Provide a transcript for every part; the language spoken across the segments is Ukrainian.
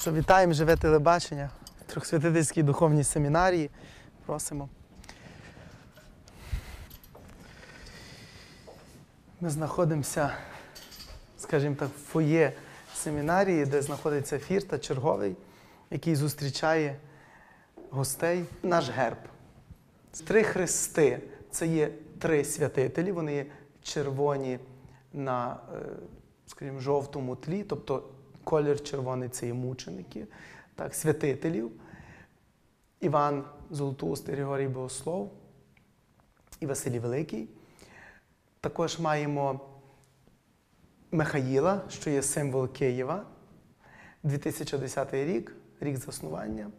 Що вітаємо живе телебачення в Трьохсвятительській духовній семінарії. Просимо. Ми знаходимося, скажімо так, в фоє семінарії, де знаходиться фірта черговий, який зустрічає гостей. Наш герб. Три хрести це є три святителі, вони червоні на, е, скажімо, жовтому тлі, тобто колір червоний це є мученики, так, святителів. Іван Золотоустий, Григорій Богослов і Василій Великий. Також маємо Михаїла, що є символ Києва, 2010 рік, рік заснування,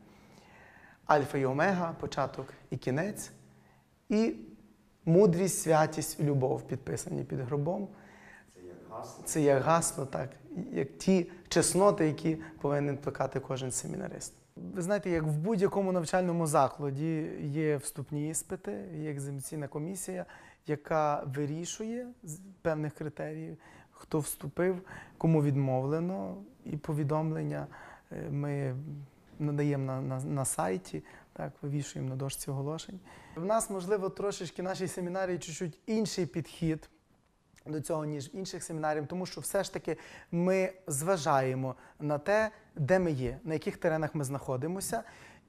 Альфа і Омега, початок і кінець, і мудрість, святість і любов підписані під гробом. Це як гасло. Це як гасло, так, як ті чесноти, які повинен плекати кожен семінарист. Ви знаєте, як в будь-якому навчальному закладі є вступні іспити, є екзаменційна комісія, яка вирішує з певних критеріїв, хто вступив, кому відмовлено, і повідомлення е, ми надаємо на, на, на сайті, так, вивішуємо на дошці оголошень. В нас, можливо, трошечки нашій семінарії чуть-чуть інший підхід до цього, ніж в інших семінарів, тому що все ж таки ми зважаємо на те, де ми є, на яких теренах ми знаходимося.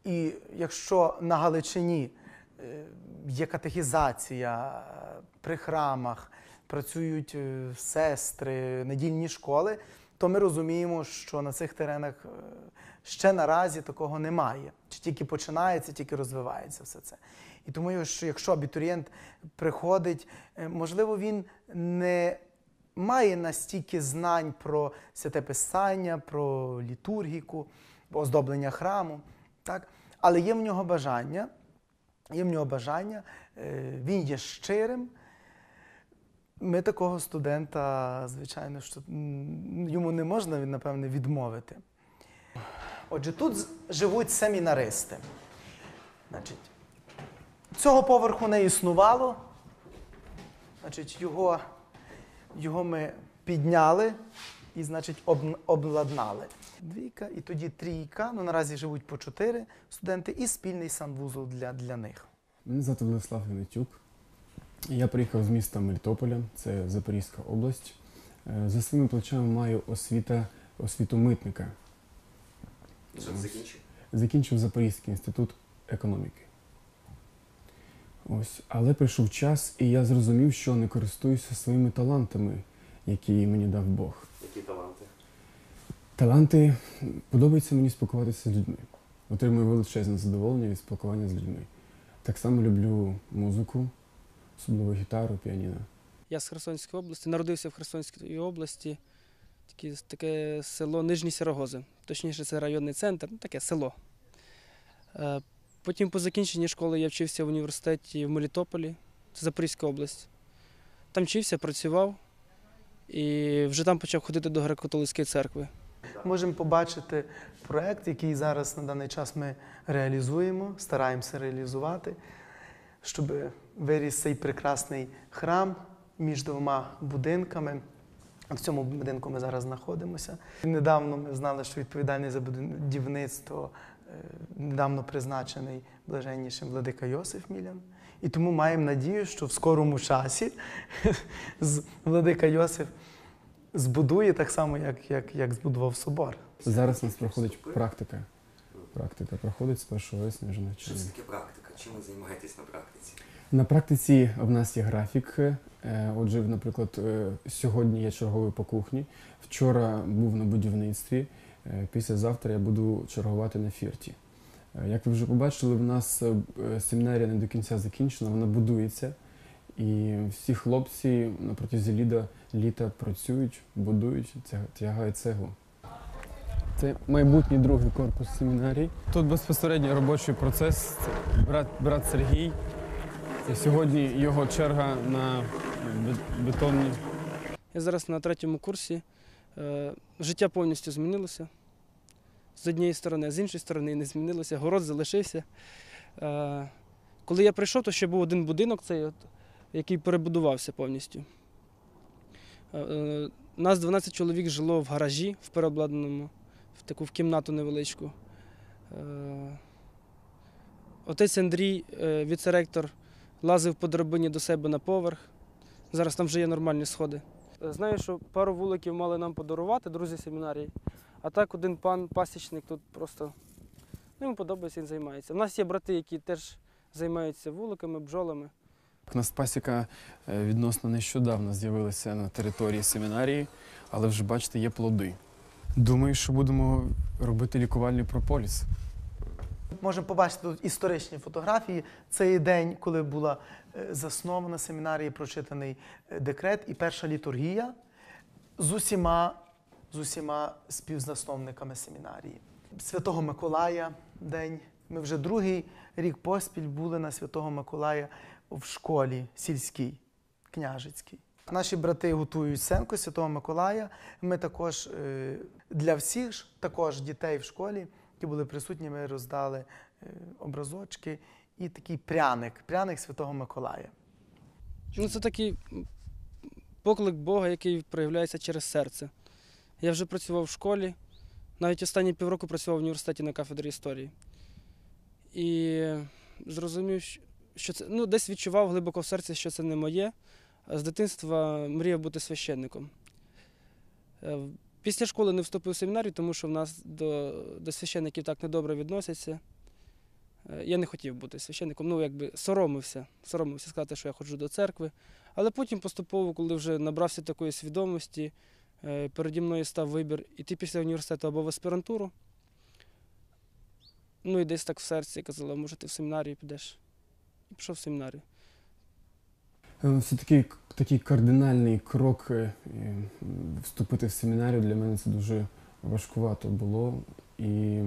І якщо на Галичині е, є катехізація при храмах, працюють е, сестри, недільні школи, то ми розуміємо, що на цих теренах е, ще наразі такого немає. Чи тільки починається, тільки розвивається все це. І тому, що якщо абітурієнт приходить, е, можливо, він не має настільки знань про святе писання, про літургіку, оздоблення храму, так? але є в нього бажання, є в нього бажання, е, він є щирим. Ми такого студента, звичайно, що йому не можна, напевне, відмовити. Отже, тут живуть семінаристи. Значить, цього поверху не існувало. Значить, його, його ми підняли і, значить, об, обладнали. Двійка і тоді трійка. Ну, наразі живуть по чотири студенти і спільний санвузол для, для них. Мене звати Владислав Гнатюк. Я приїхав з міста Мелітополя, це Запорізька область. Е, За своїми плечами маю освіта, освіту митника. Що закінчив? Закінчив Запорізький інститут економіки. Ось. Але прийшов час, і я зрозумів, що не користуюся своїми талантами, які мені дав Бог. Які таланти? Таланти подобається мені спілкуватися з людьми. Отримую величезне задоволення від спілкування з людьми. Так само люблю музику, особливо гітару, піаніно. Я з Херсонської області, народився в Херсонській області, таке, таке село Нижні Сирогози. Точніше, це районний центр, ну таке село. Потім по закінченні школи я вчився в університеті в Мелітополі, це Запорізька область. Там вчився, працював і вже там почав ходити до греко-католицької церкви. Можемо побачити проект, який зараз на даний час ми реалізуємо, стараємося реалізувати, щоб виріс цей прекрасний храм між двома будинками. В цьому будинку ми зараз знаходимося. Недавно ми знали, що відповідальний за будівництво недавно призначений блаженнішим владика Йосиф Мілян. І тому маємо надію, що в скорому часі владика Йосиф збудує так само, як, як, як збудував собор. Зараз у нас проходить практика. Практика проходить з 1 вересня вже Що навчання. це таке практика? Чим ви займаєтесь на практиці? На практиці в нас є графік. Е, Отже, наприклад, е, сьогодні я черговий по кухні. Вчора був на будівництві. Е, Післязавтра я буду чергувати на фірті. Е, Як ви вже побачили, в нас е, семінарія не до кінця закінчена, вона будується. І всі хлопці на протязі літа, літа працюють, будують, тягають цеглу. Це майбутній другий корпус семінарії. Тут безпосередньо робочий процес. Брат, брат Сергій. І сьогодні його черга на бетонні. Я зараз на третьому курсі. Е, Життя повністю змінилося. З однієї сторони, а з іншої сторони не змінилося. Город залишився. Е, Коли я прийшов, то ще був один будинок, цей, який перебудувався повністю. Е, Нас 12 чоловік жило в гаражі в переобладнаному. в таку в кімнату невеличку. Отець Андрій, віце-ректор, лазив по драбині до себе на поверх. Зараз там вже є нормальні сходи. Знаю, що пару вуликів мали нам подарувати, друзі семінарії. А так один пан пасічник тут просто ну, йому подобається, він займається. У нас є брати, які теж займаються вуликами, бджолами. У нас пасіка е, відносно нещодавно з'явилася на території семінарії, але вже бачите, є плоди. Думаю, що будемо робити лікувальний прополіс. Можемо побачити тут історичні фотографії. Це є день, коли була е, заснована семінарія, прочитаний е, декрет і перша літургія з усіма, з усіма співзасновниками семінарії. Святого Миколая день. Ми вже другий рік поспіль були на Святого Миколая в школі сільській, княжицькій. Наші брати готують сценку Святого Миколая. Ми також е, для всіх також дітей в школі, які були присутні, ми роздали е, образочки і такий пряник, пряник Святого Миколая. Ну, це такий поклик Бога, який проявляється через серце. Я вже працював в школі, навіть останні півроку працював в університеті на кафедрі історії. І зрозумів, що це ну, десь відчував глибоко в серці, що це не моє. З дитинства мріяв бути священником. Після школи не вступив в семінарію, тому що в нас до, до священників так недобре відносяться. Е, Я не хотів бути священником, ну якби соромився, соромився сказати, що я ходжу до церкви. Але потім поступово, коли вже набрався такої свідомості, е, переді мною став вибір іти після університету або в аспірантуру. Ну і десь так в серці казала, може, ти в семінарію підеш. І пішов в семінарію. Е, Все-таки такий кардинальний крок е, е, вступити в семінарію для мене це дуже важкувато було. І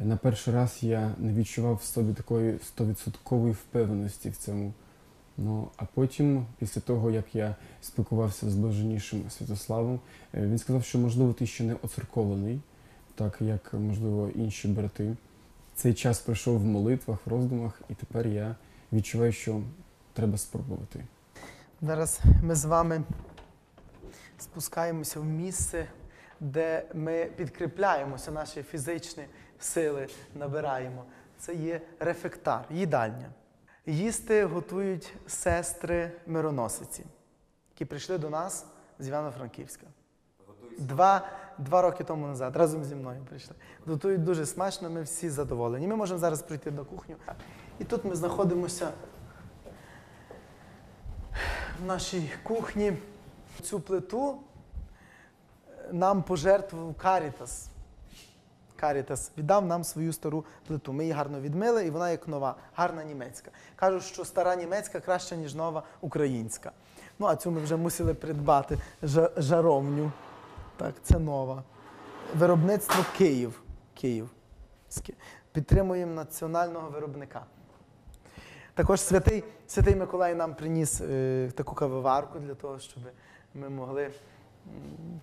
на перший раз я не відчував в собі такої стовідсоткової впевненості в цьому. Ну, а потім, після того, як я спілкувався з блаженнішим Святославом, е, він сказав, що можливо ти ще не оцеркований, так як можливо інші брати. Цей час пройшов в молитвах, в роздумах, і тепер я відчуваю, що треба спробувати. Зараз ми з вами спускаємося в місце, де ми підкріпляємося, наші фізичні сили набираємо. Це є рефектар, їдальня. Їсти готують сестри мироносиці, які прийшли до нас з Івано-Франківська. Два, два роки тому назад, разом зі мною прийшли. Готують дуже смачно, ми всі задоволені. Ми можемо зараз прийти на кухню. І тут ми знаходимося в нашій кухні. Цю плиту е, нам пожертвував Карітас. Карітас віддав нам свою стару плиту. Ми її гарно відмили, і вона як нова, гарна німецька. Кажуть, що стара німецька краща, ніж нова українська. Ну, а цю ми вже мусили придбати жаровню. Так, це нова. Виробництво Київ. Київ. Підтримуємо національного виробника. Також святий, святий Миколай нам приніс е, таку кавоварку для того, щоб ми могли,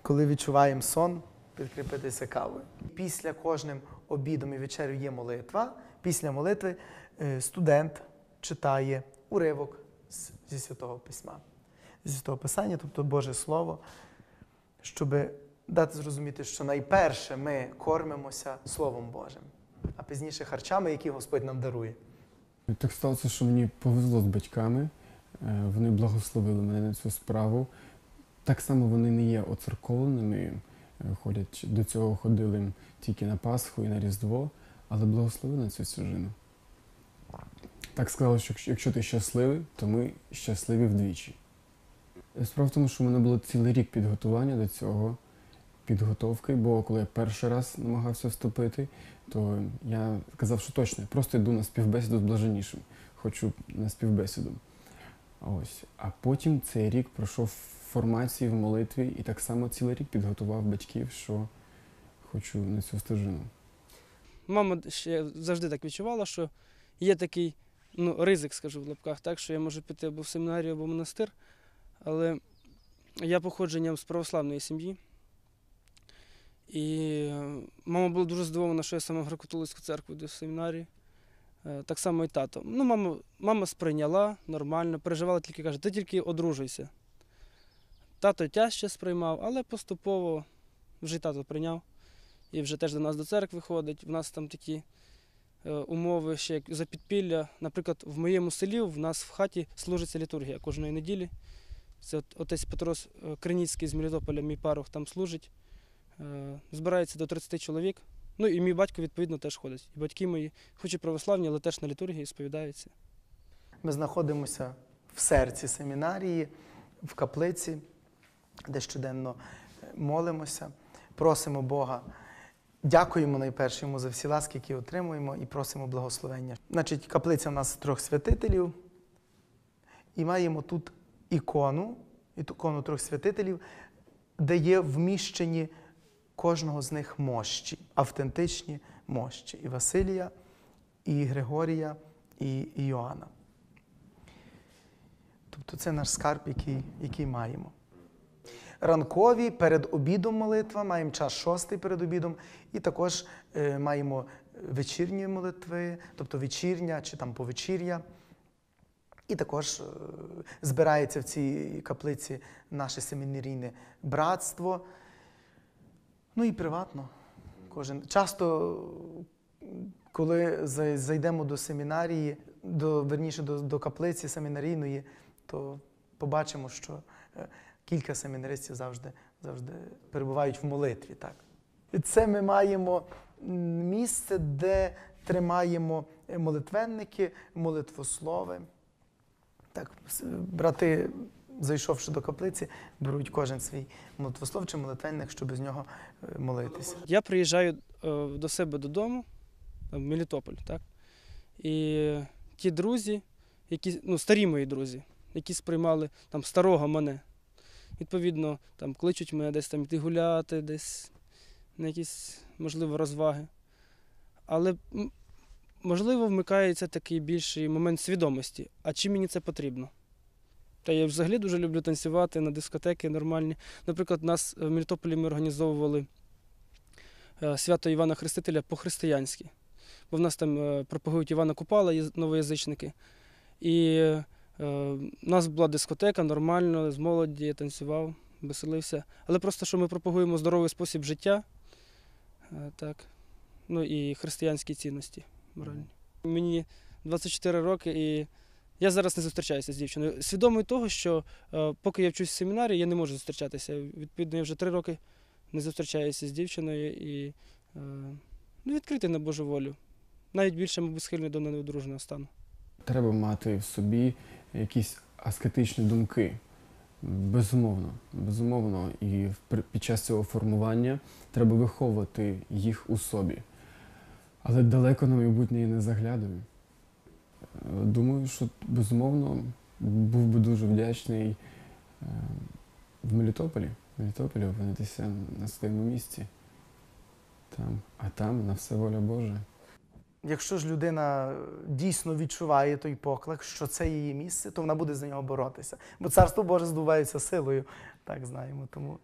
коли відчуваємо сон, підкріпитися кавою. Після кожним обідом і вечерю є молитва. Після молитви е, студент читає уривок зі Святого Письма. Зі Святого Писання, тобто Боже Слово, щоб дати зрозуміти, що найперше ми кормимося Словом Божим, а пізніше харчами, які Господь нам дарує. Так сталося, що мені повезло з батьками. Е, Вони благословили мене на цю справу. Так само вони не є оцерковленими, е, ходять до цього ходили тільки на Пасху і на Різдво, але благословили на цю свіжину. Так сказали, що якщо- ти щасливий, то ми щасливі вдвічі. Справа в тому, що в мене було цілий рік підготування до цього, підготовки, бо коли я перший раз намагався вступити, то я казав, що точно, я просто йду на співбесіду з блаженнішим. Хочу на співбесіду. Ось. А потім цей рік пройшов в формації в молитві і так само цілий рік підготував батьків, що хочу на цю стежину. Мама ще завжди так відчувала, що є такий ну, ризик, скажу в лапках, так, що я можу піти або в семінарію, або в монастир. Але я походженням з православної сім'ї. І е, мама була дуже здивована, що я саме в греко-католицьку церкву йду в семінарії. Е, Так само і тато. Ну, мама, мама сприйняла нормально, переживала тільки каже, ти тільки одружуйся. Тато тяжче сприймав, але поступово вже й тато прийняв. і вже теж до нас до церкви ходить. В нас там такі е, умови ще як за підпілля. Наприклад, в моєму селі в нас в хаті служиться літургія кожної неділі. Це отець Петрос Криніцький з Мелітополя, мій парох там служить. Е, збирається до 30 чоловік. Ну і мій батько, відповідно, теж ходить. І батьки мої, хоч і православні, але теж на літургії сповідаються. Ми знаходимося в серці семінарії, в каплиці, де щоденно е, молимося, просимо Бога. Дякуємо найперше йому за всі ласки, які отримуємо, і просимо благословення. Значить, каплиця в нас трьох святителів, і маємо тут ікону, ікону трьох святителів, де є вміщені кожного з них мощі, автентичні мощі. І Василія, і Григорія, і Йоанна. Тобто це наш скарб, який, який маємо. Ранкові перед обідом молитва, маємо час шостий перед обідом, і також е, маємо вечірні молитви, тобто вечірня чи там повечір'я. І також е, збирається в цій каплиці наше семінарійне братство. Ну і приватно. Кожен. Часто, коли зайдемо до семінарії, до, верніше до, до каплиці семінарійної, то побачимо, що е, кілька семінаристів завжди, завжди перебувають в молитві. Так. Це ми маємо місце, де тримаємо молитвенники, молитвослови. Так, брати, зайшовши до каплиці, беруть кожен свій молитвослов чи молитвенник, щоб з нього е, молитися. Я приїжджаю е, до себе додому, в Мелітополь, так? І ті друзі, які, ну, старі мої друзі, які сприймали там старого мене. Відповідно, там кличуть мене десь там іти гуляти, десь на якісь, можливо, розваги. Але можливо вмикається такий більший момент свідомості. А чи мені це потрібно? Та я взагалі дуже люблю танцювати на дискотеки нормальні. Наприклад, у нас в Мелітополі ми організовували е, свято Івана Хрестителя по-християнськи. Бо в нас там е, пропагують Івана Купала, новоязичники. І е, у нас була дискотека нормально, з молоді я танцював, веселився. Але просто що ми пропагуємо здоровий спосіб життя, е, так. Ну і християнські цінності моральні. Мені 24 роки і я зараз не зустрічаюся з дівчиною. Свідомий того, що е, поки я вчусь в семінарі, я не можу зустрічатися. Відповідно, я вже три роки не зустрічаюся з дівчиною і е, ну, відкритий на Божу волю. Навіть більше, мабуть, схильний до неодруженого стану. Треба мати в собі якісь аскетичні думки. Безумовно, безумовно, і під час цього формування треба виховувати їх у собі. Але далеко на майбутнє я не заглядаю. Думаю, що безумовно був би дуже вдячний е, в Мелітополі, в Мелітополі опинитися на своєму місці. Там, а там на все воля Божа. Якщо ж людина дійсно відчуває той поклик, що це її місце, то вона буде за нього боротися. Бо царство Боже здувається силою, так знаємо. Тому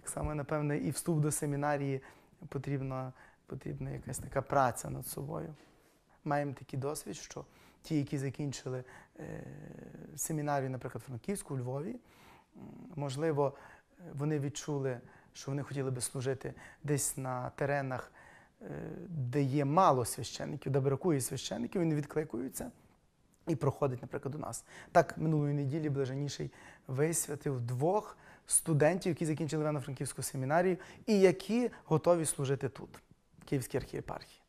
так само, напевне, і вступ до семінарії потрібна, потрібна якась така праця над собою. Маємо такий досвід, що ті, які закінчили е, семінарію, наприклад, Франківську у Львові, можливо, вони відчули, що вони хотіли би служити десь на теренах е, де є мало священників, де бракує священників, вони відкликуються і проходять, наприклад, до нас. Так, минулої неділі блаженніший висвятив двох студентів, які закінчили Івано-Франківську семінарію і які готові служити тут, в Київській архієпархії.